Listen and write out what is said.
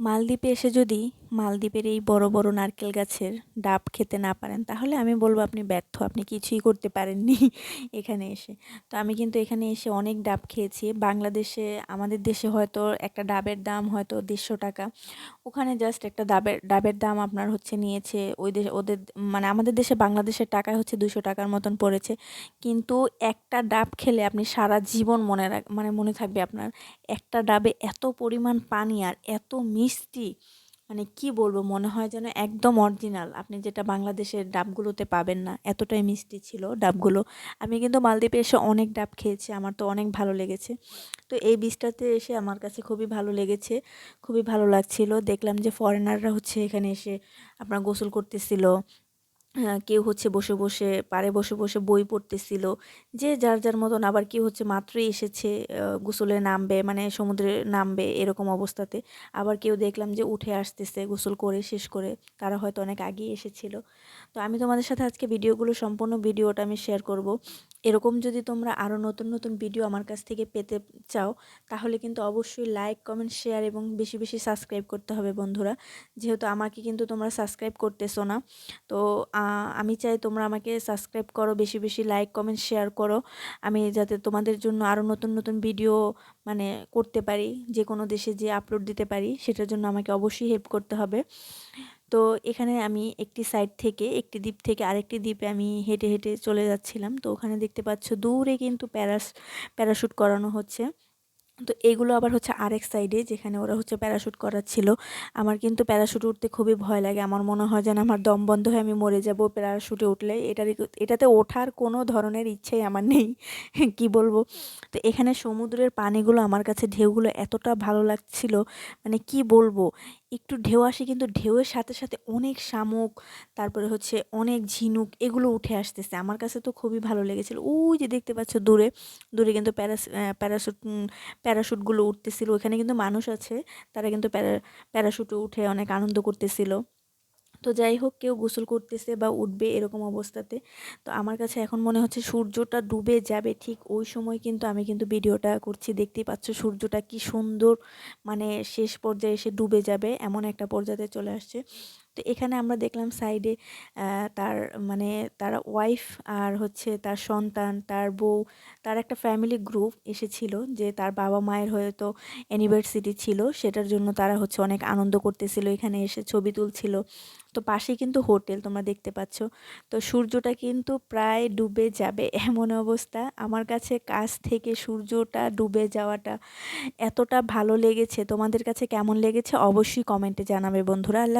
মালদ্বীপে এসে যদি মালদ্বীপের এই বড় বড় নারকেল গাছের ডাব খেতে না পারেন, তাহলে আমি বলব আপনি ব্যর্থ, আপনি কিছুই করতে পারেননি এখানে এসে। তো আমি কিন্তু এখানে এসে অনেক ডাব খেয়েছি। বাংলাদেশে, আমাদের দেশে হয়তো একটা ডাবের দাম হয়তো দেড়শো টাকা। ওখানে জাস্ট একটা ডাবের ডাবের দাম আপনার হচ্ছে নিয়েছে ওই দেশে, ওদের মানে আমাদের দেশে বাংলাদেশের টাকায় হচ্ছে দুশো টাকার মতন পড়েছে। কিন্তু একটা ডাব খেলে আপনি সারা জীবন মনে রাখ মানে মনে থাকবে আপনার, একটা ডাবে এত পরিমাণ পানি আর এত মিষ্টি মানে কি বলব, মনে হয় যেন একদম অরিজিনাল আপনি যেটা বাংলাদেশের ডাবগুলোতে পাবেন না, এতটাই মিষ্টি ছিল ডাবগুলো। আমি কিন্তু মালদ্বীপে এসে অনেক ডাব খেয়েছি, আমার তো অনেক ভালো লেগেছে। তো এই বীজটাতে এসে আমার কাছে খুবই ভালো লেগেছে, খুবই ভালো লাগছিল। দেখলাম যে ফরেনাররা হচ্ছে এখানে এসে আপনার গোসল করতেছিল কেউ হচ্ছে বসে বসে, পারে বসে বসে বই পড়তেছিল। যে যার যার মতন আবার কেউ হচ্ছে মাত্রই এসেছে গোসলে নামবে মানে সমুদ্রে নামবে এরকম অবস্থাতে। আবার কেউ দেখলাম যে উঠে আসতেছে গোসল করে, শেষ করে, তারা হয়তো অনেক আগেই এসেছিল। তো আমি তোমাদের সাথে আজকে ভিডিওগুলো, সম্পূর্ণ ভিডিওটা আমি শেয়ার করব। এরকম যদি তোমরা আরও নতুন নতুন ভিডিও আমার কাছ থেকে পেতে চাও, তাহলে কিন্তু অবশ্যই লাইক কমেন্ট শেয়ার এবং বেশি বেশি সাবস্ক্রাইব করতে হবে বন্ধুরা। যেহেতু আমাকে কিন্তু তোমরা সাবস্ক্রাইব করতেছো না, তো আমি চাই তোমরা আমাকে সাবস্ক্রাইব করো, বেশি বেশি লাইক কমেন্ট শেয়ার করো। আমি যাতে তোমাদের জন্য আরও নতুন নতুন ভিডিও মানে করতে পারি যে কোনো দেশে যে আপলোড দিতে পারি, সেটার জন্য আমাকে অবশ্যই হেল্প করতে হবে। তো এখানে আমি একটি সাইড থেকে একটি দ্বীপ থেকে আরেকটি দ্বীপে আমি হেঁটে হেঁটে চলে যাচ্ছিলাম। তো ওখানে দেখতে পাচ্ছ দূরে কিন্তু প্যারাস প্যারাশুট করানো হচ্ছে। তো এগুলো আবার হচ্ছে আরেক সাইডে যেখানে ওরা হচ্ছে প্যারাশুট করাচ্ছিল। আমার কিন্তু প্যারাশুট উঠতে খুবই ভয় লাগে। আমার মনে হয় যেন আমার দম বন্ধ হয়ে আমি মরে যাব প্যারাশুটে উঠলে। এটার এটাতে ওঠার কোনো ধরনের ইচ্ছেই আমার নেই। কি বলব? তো এখানে সমুদ্রের পানিগুলো আমার কাছে, ঢেউগুলো এতটা ভালো লাগছিল। মানে কি বলব? একটু ঢেউ আসে কিন্তু ঢেউয়ের সাথে সাথে অনেক শামুক, তারপরে হচ্ছে অনেক ঝিনুক এগুলো উঠে আসতেছে। আমার কাছে তো খুবই ভালো লেগেছিল। ওই যে দেখতে পাচ্ছ দূরে দূরে কিন্তু প্যারাস প্যারাশুট প্যারাশুটগুলো উঠতেছিল। ওখানে কিন্তু মানুষ আছে, তারা কিন্তু প্যারা, প্যারাশুটে উঠে অনেক আনন্দ করতেছিল। তো যাই হোক, কেউ গোসল করতেছে বা উঠবে এরকম অবস্থাতে। তো আমার কাছে এখন মনে হচ্ছে সূর্যটা ডুবে যাবে ঠিক ওই সময় কিন্তু আমি কিন্তু ভিডিওটা করছি। দেখতেই পাচ্ছ সূর্যটা কি সুন্দর মানে শেষ পর্যায়ে এসে ডুবে যাবে, এমন একটা পর্যায়ে চলে আসছে। তো এখানে আমরা দেখলাম সাইডে তার মানে তার ওয়াইফ আর হচ্ছে তার সন্তান, তার বউ, তার একটা ফ্যামিলি গ্রুপ এসেছিল যে তার বাবা মায়ের হয়তো অ্যানিভার্সিটি ছিল, সেটার জন্য তারা হচ্ছে অনেক আনন্দ করতেছিল, এখানে এসে ছবি তুলছিল। তো পাশেই কিন্তু হোটেল তোমরা দেখতে পাচ্ছ। তো সূর্যটা কিন্তু প্রায় ডুবে যাবে এমন অবস্থা। আমার কাছে কাছ থেকে সূর্যটা ডুবে যাওয়াটা এতটা ভালো লেগেছে। তোমাদের কাছে কেমন লেগেছে? অবশ্যই কমেন্টে জানাবে বন্ধুরা। আল্লাহ